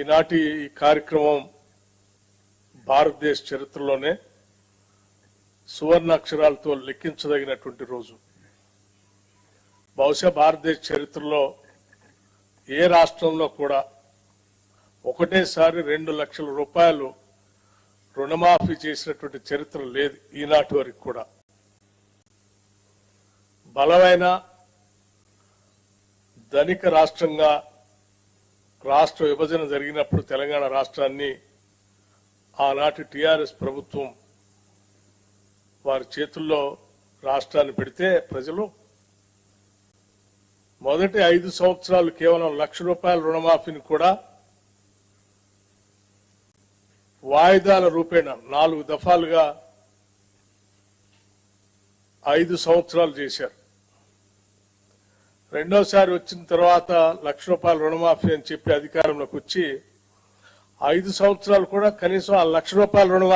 ఈనాటి ఈ కార్యక్రమం భారతదేశ చరిత్రలోనే సువర్ణాక్షరాలతో లెక్కించదగినటువంటి రోజు. బహుశా భారతదేశ చరిత్రలో ఏ రాష్ట్రంలో కూడా ఒకటేసారి రెండు లక్షల రూపాయలు రుణమాఫీ చేసినటువంటి చరిత్ర లేదు ఈనాటి వరకు కూడా. బలమైన ధనిక రాష్ట్రంగా రాష్ట్ర విభజన జరిగినప్పుడు తెలంగాణ రాష్ట్రాన్ని ఆనాటి టిఆర్ఎస్ ప్రభుత్వం వారి చేతుల్లో రాష్ట్రాన్ని పెడితే ప్రజలు మొదటి ఐదు సంవత్సరాలు కేవలం లక్ష రూపాయల రుణమాఫీని కూడా వాయిదాల రూపేణ నాలుగు దఫాలుగా ఐదు సంవత్సరాలు చేశారు. రెండోసారి వచ్చిన తర్వాత లక్ష రూపాయల రుణమాఫీ అని చెప్పి అధికారంలోకి వచ్చి ఐదు సంవత్సరాలు కూడా కనీసం ఆ లక్ష రూపాయల రుణమాఫీ